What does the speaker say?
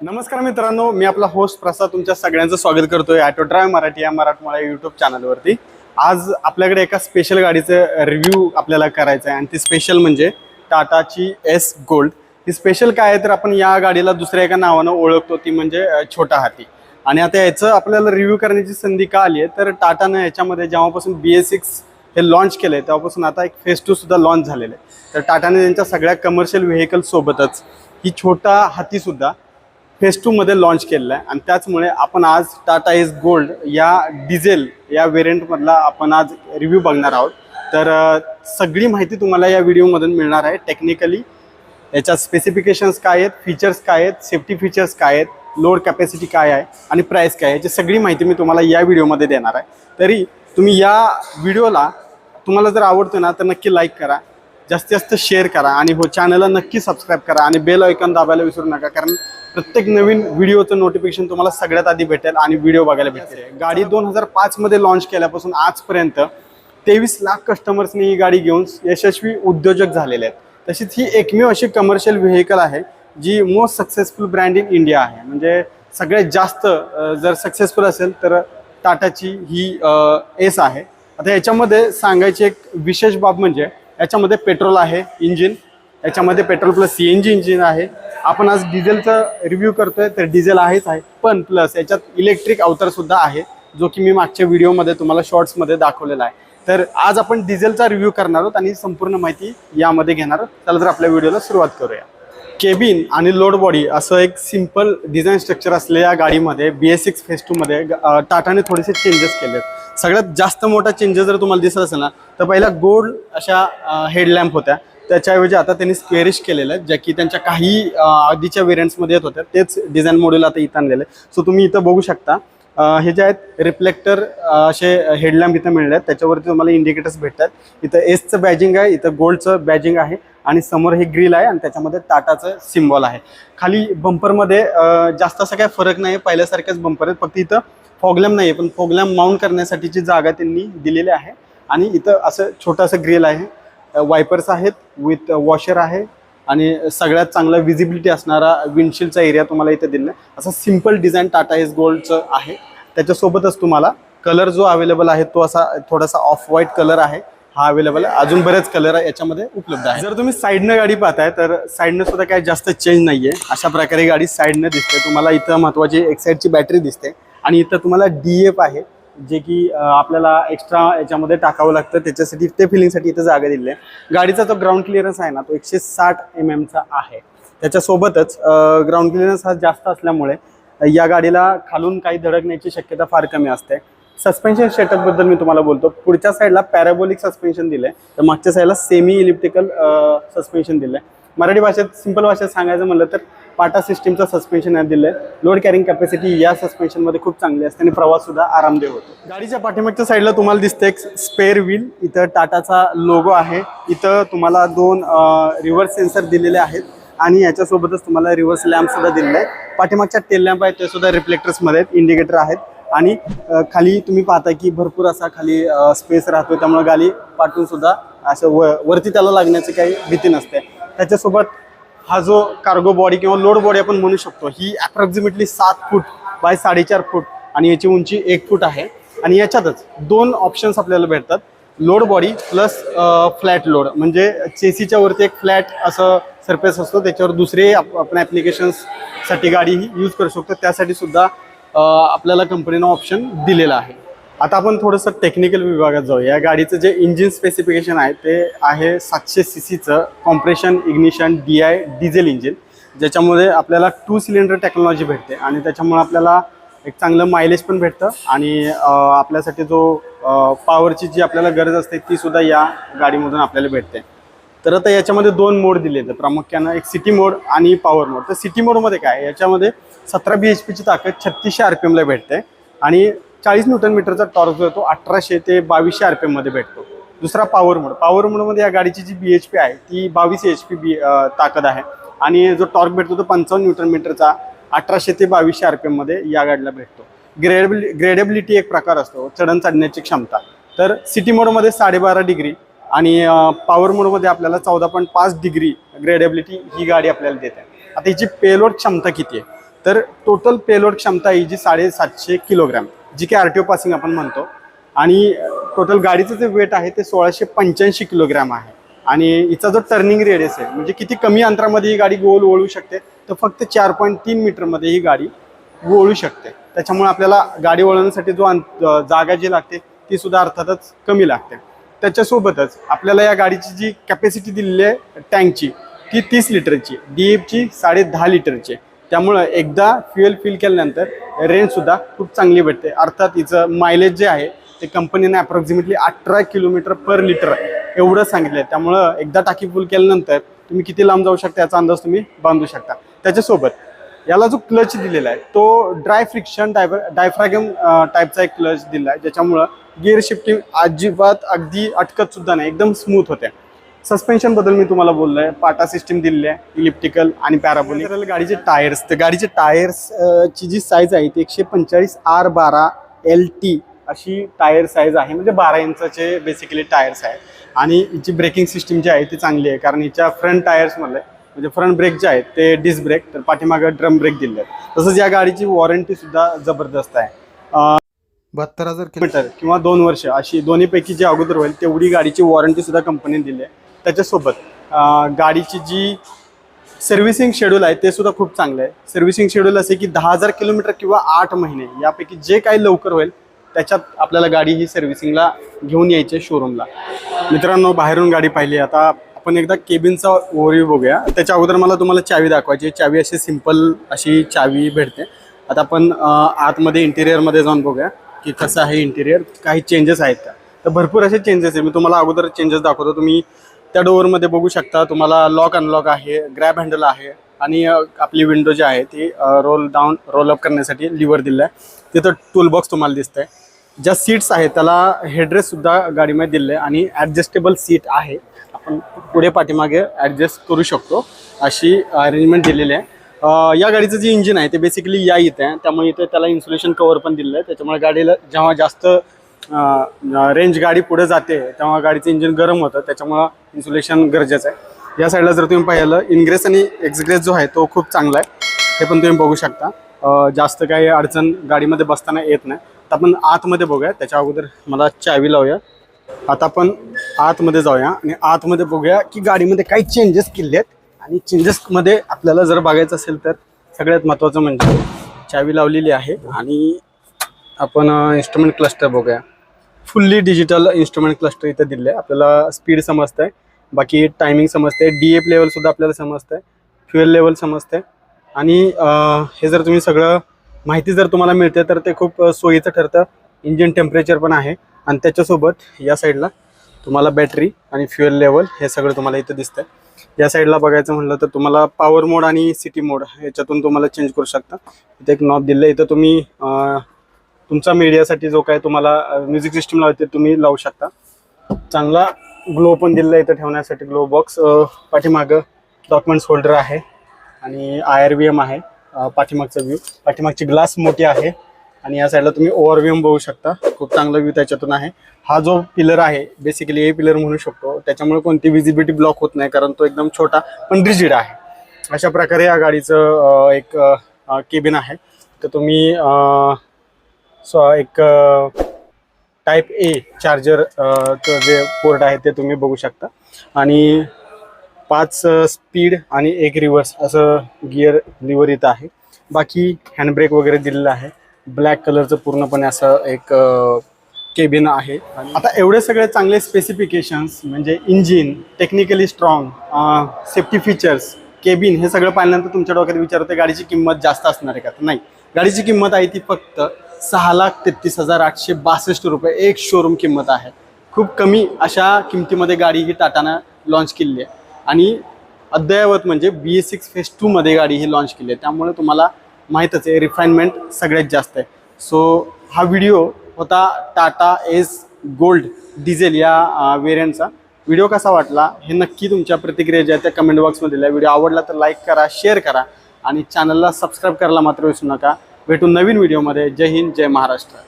नमस्कार मित्रांनो मी आपला होस्ट प्रसाद तुमच्या सगळ्यांचं स्वागत करतोय ॲटो ड्रायव्ह मराठी या मराठमोळा यूट्यूब चॅनलवरती आज आपल्याकडे एका स्पेशल गाडीचं रिव्ह्यू आपल्याला करायचं आहे आणि ती स्पेशल म्हणजे टाटाची एस गोल्ड ही स्पेशल काय आहे तर आपण या गाडीला दुसऱ्या एका नावानं ओळखतो ती म्हणजे छोटा हाती. आणि आता याचं आपल्याला रिव्ह्यू करण्याची संधी का आली आहे? तर टाटानं याच्यामध्ये जेव्हापासून बी एस सिक्स हे लॉन्च केलं आहे तेव्हापासून आता एक फेस टू सुद्धा लॉन्च झालेलं आहे. तर टाटाने त्यांच्या सगळ्या कमर्शियल व्हेकल सोबतच ही छोटा हातीसुद्धा फेस टूमध्ये लॉन्च केलेला आहे. आणि त्याचमुळे आपण आज टाटा एस गोल्ड या डिझेल या व्हेरियंटमधला आपण आज रिव्ह्यू बघणार आहोत. तर सगळी माहिती तुम्हाला या व्हिडिओमधून मिळणार आहे. टेक्निकली याच्या स्पेसिफिकेशन्स काय आहेत फीचर्स काय आहेत सेफ्टी फीचर्स काय आहेत लोड कॅपॅसिटी काय आहे आणि प्राईस काय आहे याची सगळी माहिती मी तुम्हाला या व्हिडिओमध्ये देणार आहे. तरी तुम्ही या व्हिडिओला तुम्हाला जर आवडतं ना तर नक्की लाईक करा. जास्तीत जास्त शेअर करा आणि हो चॅनलला नक्की सबस्क्राईब करा आणि बेल ऐकॉन दाबायला विसरू नका कारण प्रत्येक नवीन व्हिडिओचं नोटिफिकेशन तुम्हाला सगळ्यात आधी भेटेल आणि व्हिडिओ बघायला भेटेल. गाडी दोन हजार पाचमध्ये लॉन्च केल्यापासून आजपर्यंत तेवीस लाख कस्टमर्सनी ही गाडी घेऊन यशस्वी उद्योजक झालेले आहेत. तशीच ही एकमेव अशी कमर्शियल व्हेकल आहे जी most successful brand in India आहे. म्हणजे सगळ्यात जास्त जर सक्सेसफुल असेल तर टाटाची ही एस आहे. आता याच्यामध्ये सांगायची एक विशेष बाब म्हणजे याच्यामध्ये पेट्रोल आहे इंजिन. याच्यामध्ये petrol plus C N G engine आहे. आपण आज डिझेलचा रिव्ह्यू करतोय तर डिझेल आहेच आहे. पण प्लस याच्यात इलेक्ट्रिक अवतारसुद्धा आहे जो की मी मागच्या व्हिडिओमध्ये तुम्हाला शॉर्ट्समध्ये दाखवलेला आहे. तर आज आपण डिझेलचा रिव्ह्यू करणार आहोत आणि संपूर्ण माहिती यामध्ये घेणार आहोत. चला तर आपल्या व्हिडिओला सुरुवात करूया. केबिन आणि लोड बॉडी असं एक सिंपल डिझाईन स्ट्रक्चर असलेल्या गाडीमध्ये बी एस सिक्स फेस टूमध्ये टाटाने थोडेसे चेंजेस केले सगळ्यात जास्त मोठा चेंजेस जर तुम्हाला दिसत असेल ना तर पहिला गोल्ड अशा हेडलॅम्प होत्या. त्याच्याऐवजी आता त्यांनी स्क्वेरिश केलेलं आहे ज्या की त्यांच्या काही आधीच्या वेरियंट्समध्ये येत होत्या. तेच डिझाईन मॉड्यूल आता इथं आणलेलं आहे. सो तुम्ही इथं बघू शकता. हे जे आहेत रिफ्लेक्टर असे हेडलॅम्प इथं मिळले आहेत. त्याच्यावरती तुम्हाला इंडिकेटर्स भेटतात. इथं एसचं बॅजिंग आहे इथं गोल्डचं बॅजिंग आहे आणि समोर हे ग्रिल आहे आणि त्याच्यामध्ये टाटाचं सिम्बॉल आहे. खाली बंपरमध्ये जास्त असा काही फरक नाही. पहिल्यासारख्याच बंपर आहेत. फक्त इथं फॉगलॅम नाही आहे पण फॉगलॅम माउंट करण्यासाठीची जागा त्यांनी दिलेली आहे. आणि इथं असं छोटंसं ग्रिल आहे. वायपर्स आहेत विथ वॉशर आहे आणि सगळ्यात चांगला विजिबिलिटी असणारा विंडशिल्डचा एरिया तुम्हाला इथे दिला आहे. असं सिंपल डिझाईन टाटा एस गोल्डचं आहे. त्याच्यासोबतच तुम्हाला कलर जो अवेलेबल आहे तो असा थोडासा ऑफ व्हाईट कलर आहे. हा अवेलेबल आहे. अजून बरेच कलर याच्यामध्ये उपलब्ध आहे जर तुम्ही साईडनं गाडी पाहताय तर साईडनं सुद्धा काही जास्त चेंज नाही आहे अशा प्रकारे गाडी साईडनं दिसते. तुम्हाला इथं महत्वाची एक साईडची बॅटरी दिसते. आणि इथं तुम्हाला डी एफ आहे जे की आपल्याला एक्स्ट्रा याच्यामध्ये टाकावं लागतं. त्याच्यासाठी ते फिलिंगसाठी इथं जागा दिली आहे. गाडीचा जो ग्राउंड क्लिअरन्स आहे ना तो एकशे साठ एम एमचा आहे. त्याच्यासोबतच ग्राउंड क्लिअरन्स हा जास्त असल्यामुळे या गाडीला खालून काही धडकण्याची शक्यता फार कमी असते. सस्पेन्शन सेटअपबद्दल मी तुम्हाला बोलतो. पुढच्या साईडला पॅराबोलिक सस्पेन्शन दिलं आहे तर मागच्या साईडला सेमी इलिप्टिकल सस्पेन्शन दिलं आहे मराठी भाषेत सिंपल भाषेत सांगायचं म्हणलं तर पाटा सिस्टीमचं सस्पेन्शन यात दिलं आहे लोड कॅरिंग कॅपॅसिटी या सस्पेन्शनमध्ये खूप चांगली असते आणि प्रवास सुद्धा होतो. गाडीच्या पाठीमागच्या साईडला तुम्हाला दिसतं एक स्पेअर व्हील इथं टाटाचा लोगो आहे. इथं तुम्हाला दोन रिव्हर्स सेन्सर दिलेले आहेत. आणि याच्यासोबतच तुम्हाला रिव्हर्स लॅम्पसुद्धा दिलेला आहे पाठीमागच्या टेल लॅम्प आहेत ते सुद्धा रिफ्लेक्टर्समध्ये आहेत इंडिकेटर आहेत. आणि खाली तुम्ही पाहता की भरपूर असा खाली स्पेस राहतो त्यामुळे गाडी पाठवून सुद्धा असं व वरती त्याला लागण्याची काही भीती नसते. त्याच्यासोबत हा जो कार्गो बॉडी किंवा लोड बॉडी आपण म्हणू शकतो ही अप्रॉक्झिमेटली सात फूट बाय साडेचार फूट आणि याची उंची एक फूट आहे. आणि याच्यातच दोन ऑप्शन्स आपल्याला भेटतात. Load body plus flat load म्हणजे चेसीच्या वरती एक फ्लॅट असं सरफेस असतो. त्याच्यावर दुसरे आप- आपण ॲप्लिकेशन्ससाठी गाडी ही यूज करू शकतो. त्यासाठी सुद्धा आपल्याला कंपनीनं ऑप्शन दिलेलं आहे. आता आपण थोडंसं टेक्निकल विभागात जाऊया या गाडीचं जे इंजिन स्पेसिफिकेशन आहे ते आहे सातशे सी सीचं compression ignition D I diesel engine ज्याच्यामध्ये आपल्याला टू सिलेंडर टेक्नॉलॉजी भेटते आणि त्याच्यामुळे आपल्याला एक चांगलं मायलेज पण भेटतं आणि आपल्यासाठी जो पॉवरची जी आपल्याला गरज असते ती सुद्धा या गाडीमधून आपल्याला भेटते. तर आता याच्यामध्ये दोन मोड दिले आहेत. प्रामुख्यानं एक सिटी मोड आणि पॉवर मोड तर सिटी मोडमध्ये काय याच्यामध्ये सतरा बी एच पीची ताकद छत्तीसशे आर पी एमला भेटते आणि चाळीस न्यूटन मीटरचा टॉर्क जो आहे तो अठराशे ते बावीसशे आर पी एममध्ये भेटतो. दुसरा पॉवर मोड पॉवर मोडमध्ये या गाडीची जी बी एच पी आहे ती बावीस एच पी बी ताकद आहे. आणि जो टॉर्क भेटतो तो पंचावन्न न्यूटन मीटरचा अठराशे ते बावीसशे आर पी एममध्ये या गाडीला भेटतो. ग्रेडेबिलि ग्रेडेबिलिटी एक प्रकार असतो चढण चढण्याची क्षमता. तर सिटी मोडमध्ये साडेबारा डिग्री आणि पॉवर मोडमध्ये आपल्याला चौदा पॉईंट पाच डिग्री ग्रेडेबिलिटी ही गाडी आपल्याला देते. आता हिची पेलोड क्षमता किती आहे? तर टोटल पेलोड क्षमता ही जी साडेसातशे किलोग्रॅम जी की आर टी ओ पासिंग आपण म्हणतो. आणि टोटल गाडीचं जे वेट आहे ते सोळाशे पंच्याऐंशी किलोग्रॅम आहे. आणि हिचा जो टर्निंग रेडियस आहे म्हणजे किती कमी अंतरामध्ये ही गाडी गोल वळू शकते तर फक्त चार पॉईंट तीन मीटरमध्ये ही गाडी वळू शकते. त्याच्यामुळे आपल्याला गाडी वळवण्यासाठी जो अंत- जागा जी लागते ती सुद्धा अर्थातच कमी लागते. त्याच्यासोबतच आपल्याला या गाडीची जी कॅपॅसिटी दिलेली आहे टँकची ती तीस लिटरची डी एफची साडे दहा लिटरची आहे. त्यामुळं एकदा फ्युएल फिल केल्यानंतर रेंजसुद्धा खूप चांगली भेटते. अर्थात हिचं मायलेज जे आहे ते कंपनीने अप्रॉक्झिमेटली अठरा किलोमीटर पर लिटर एवढं सांगितलं आहे त्यामुळं एकदा टाकी फुल केल्यानंतर तुम्ही किती लांब जाऊ शकता याचा अंदाज तुम्ही बांधू शकता. त्याच्यासोबत याला जो क्लच दिलेला आहे तो ड्राय फ्रिक्शन डायव्हर डायफ्रॅगम टाईपचा एक क्लच दिला आहे. ज्याच्यामुळं गिअर शिफ्टिंग अजिबात अगदी अटकत सुद्धा नाही एकदम स्मूथ होते. सस्पेन्शनबद्दल मी तुम्हाला बोललोय. पाटा सिस्टीम दिलेली आहे इलिप्टिकल आणि पॅराबोलिक गाडीचे टायर्स तर गाडीचे टायर्स ची जी साईज आहे ती एकशे पंचेचाळीस आर बारा एल टी अशी टायर साईज आहे. म्हणजे बारा इंचाचे बेसिकली टायर्स आहेत आणि हिची ब्रेकिंग सिस्टीम जी आहे ती चांगली आहे. कारण हिच्या फ्रंट टायर्समधले म्हणजे फ्रंट ब्रेक जे आहेत ते डिस्क ब्रेक तर पाठीमागं ड्रम ब्रेक दिले आहेत. तसंच या गाडीची वॉरंटी सुद्धा जबरदस्त आहे. बहात्तर हजार किलोमीटर किंवा दोन वर्ष अशी दोन्हीपैकी जी अगोदर होईल तेवढी गाडीची वॉरंटी सुद्धा कंपनीने दिली आहे. त्याच्यासोबत गाडीची जी सर्व्हिसिंग शेड्यूल आहे ते सुद्धा खूप चांगलं आहे. सर्व्हिसिंग शेड्यूल असे की दहा हजार किलोमीटर किंवा आठ महिने यापैकी जे काही लवकर होईल त्याच्यात आपल्याला गाडी ही सर्व्हिसिंगला घेऊन यायची आहे शोरूमला मित्रांनो बाहेरून गाडी पाहिली आता आपण एकदा केबिनचा ओव्हरव्ह्यू बघूया. त्याच्या अगोदर मला तुम्हाला चावी दाखवायची चावी अशी सिंपल अशी चावी भेटते. आता आपण आतमध्ये इंटेरियरमध्ये जाऊन बघूया की कसं आहे इंटेरियर काही चेंजेस आहेत का? तर भरपूर असे चेंजेस आहे. मी तुम्हाला अगोदर चेंजेस दाखवतो. तुम्ही त्या डोअरमध्ये बघू शकता तुम्हाला लॉक अनलॉक आहे ग्रॅब हँडल आहे आणि आपली विंडो जी आहे ती रोल डाऊन रोल अप करण्यासाठी लिव्हर दिलं आहे तिथं टूलबॉक्स तुम्हाला दिसतंय. ज्या सीट्स आहेत त्याला हेडरेस्ट गाडीमध्ये दिलं आहे आणि ॲडजस्टेबल सीट आहे. आपण पुढे पाठीमागे ॲडजस्ट करू शकतो. अशी अरेंजमेंट दिलेली आहे. या गाडीचं जे इंजिन आहे ते बेसिकली या इथे आहे. त्यामुळे इथे त्याला इन्सुलेशन कवर पण दिलं आहे त्याच्यामुळे गाडीला जेव्हा जास्त रेंज गाडी पुढे जाते तेव्हा गाडीचं इंजिन गरम होतं त्याच्यामुळं इन्सुलेशन गरजेचं आहे. या साईडला जर तुम्ही पाहिलं इनग्रेस आणि एक्सग्रेस जो आहे तो खूप चांगला आहे. हे पण तुम्ही बघू शकता. जास्त काही अडचण गाडीमध्ये बसताना येत नाही. तर आपण आतमध्ये बघूया. त्याच्या अगोदर मला चावी लावूया. आता आपण आतमध्ये जाऊया आणि आतमध्ये बघूया की गाडीमध्ये काही चेंजेस केले आहेत. आणि चेंजेसमध्ये आपल्याला जर बघायचं असेल तर सगळ्यात महत्त्वाचं म्हणजे चावी लावलेली आहे आणि आपण इन्स्ट्रुमेंट क्लस्टर बघूया. फुल्ली डिजिटल इन्स्ट्रुमेंट क्लस्टर इथं दिले आपल्याला स्पीड समजतंय बाकी टायमिंग समजते डी एफ लेवलसुद्धा आपल्याला समजतंय फ्युएल लेवल समजते आणि हे जर तुम्ही सगळं माहिती जर तुम्हाला मिळते तर ते खूप सोयीचं ठरतं. इंजिन टेम्परेचर पण आहे. आणि त्याच्यासोबत या साईडला तुम्हाला बॅटरी आणि फ्युएल लेवल हे सगळं तुम्हाला इथं दिसतंय. या साईडला बघायचं म्हटलं तर तुम्हाला पॉवर मोड आणि सिटी मोड ह्याच्यातून तुम्हाला चेंज करू शकता. इथे एक नॉब दिलं इथं तुम्ही तुमचा मीडियासाठी जो काय तुम्हाला म्युझिक सिस्टम लावते तुम्ही लावू शकता. चांगला ग्लो पण दिलेला आहे इथं ठेवण्यासाठी ग्लो बॉक्स पाठीमागं डॉक्युमेंट्स होल्डर आहे आणि आय आर व्ही एम आहे पाठीमागचा व्ह्यू पाठीमागची ग्लास मोठी आहे आणि या साईडला तुम्ही ओव्हर व्ह्यू बघू शकता. खूप चांगला व्ह्यू त्याच्यातून आहे. हा जो पिलर आहे बेसिकली ए पिलर म्हणू शकतो. त्याच्यामुळे कोणती विजिबिलिटी ब्लॉक होत नाही कारण तो एकदम छोटा पण रिजिड आहे. अशा प्रकारे या गाडीचं एक केबिन आहे. तर तुम्ही सो एक टाईप ए चार्जर जे पोर्ट आहे ते तुम्ही बघू शकता. आणि पाच स्पीड आणि एक रिव्हर्स असं गिअर लिव्हर इथं आहे. बाकी हँडब्रेक वगैरे दिलेलं आहे. ब्लॅक कलरचं पूर्णपणे असं एक केबिन आहे. आता एवढे सगळे चांगले स्पेसिफिकेशन्स म्हणजे engine technically strong safety features cabin हे सगळं पाहिल्यानंतर तुमच्या डोक्यात विचार होते गाडीची किंमत जास्त असणार आहे का? तर नाही. गाडीची किंमत आहे ती फक्त सहा लाख तेहतीस हजार आठशे बासष्ट रुपये. एक शोरूम किंमत आहे. खूप कमी अशा किमतीमध्ये गाडी ही टाटानं लॉन्च केलेली आहे. आणि अद्ययावत म्हणजे बी एस सिक्स फेस टूमध्ये गाडी ही लॉन्च केली आहे. त्यामुळे तुम्हाला माहीतच आहे रिफाईनमेंट सगळ्यात जास्त आहे. सो हा व्हिडिओ होता टाटा एस गोल्ड डिझेल या वेरियंटचा व्हिडिओ कसा वाटला हे नक्की तुमच्या प्रतिक्रिया ज्या त्या कमेंट बॉक्समध्ये दिल्या व्हिडिओ आवडला तर लाईक करा शेअर करा आणि चॅनलला सबस्क्राईब करायला मात्र विसरू नका. भेटू नवीन व्हिडिओमध्ये. जय हिंद जय महाराष्ट्र.